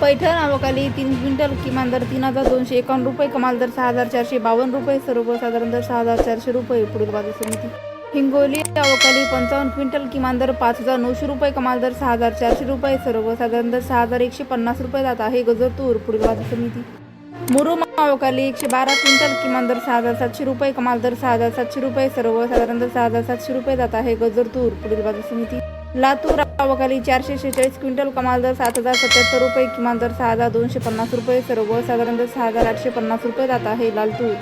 पैठण आवकाली तीन क्विंटल किमान दर तीन हजार दोनशे एकावन्न रुपये कमाल दर सहा हजार चारशे बावन्न रुपये सर्वसाधारण दर सहा हजार चारशे रुपये पुढील बाजार समिती. हिंगोली आवकाली पंचावन्न क्विंटल किमान दर पाच हजार नऊशे रुपये कमाल दर सहा हजार चारशे रुपये सर्वसाधारण दर सहा हजार एकशे पन्नास रुपये जात आहे गजरतूर पुढील बाजार समिती. मुरुम अवकाली एकशे बारा क्विंटल किमान दर सहा हजार सातशे रुपये कमाल दर सहा हजार सातशे रुपये सर्वसाधारण दर सहा हजार सातशे रुपये जात आहे गजरतूर पुढील बाजार समिती. लातूर आवकाली चारशे शेहेचाळीस क्विंटल कमाल दर सात हजार सत्याहत्तर रुपये किमान दर सहा हजार दोनशे पन्नास रुपये सर्वसाधारण दर सहा हजार आठशे पन्नास रुपये जात आहे लालतूर.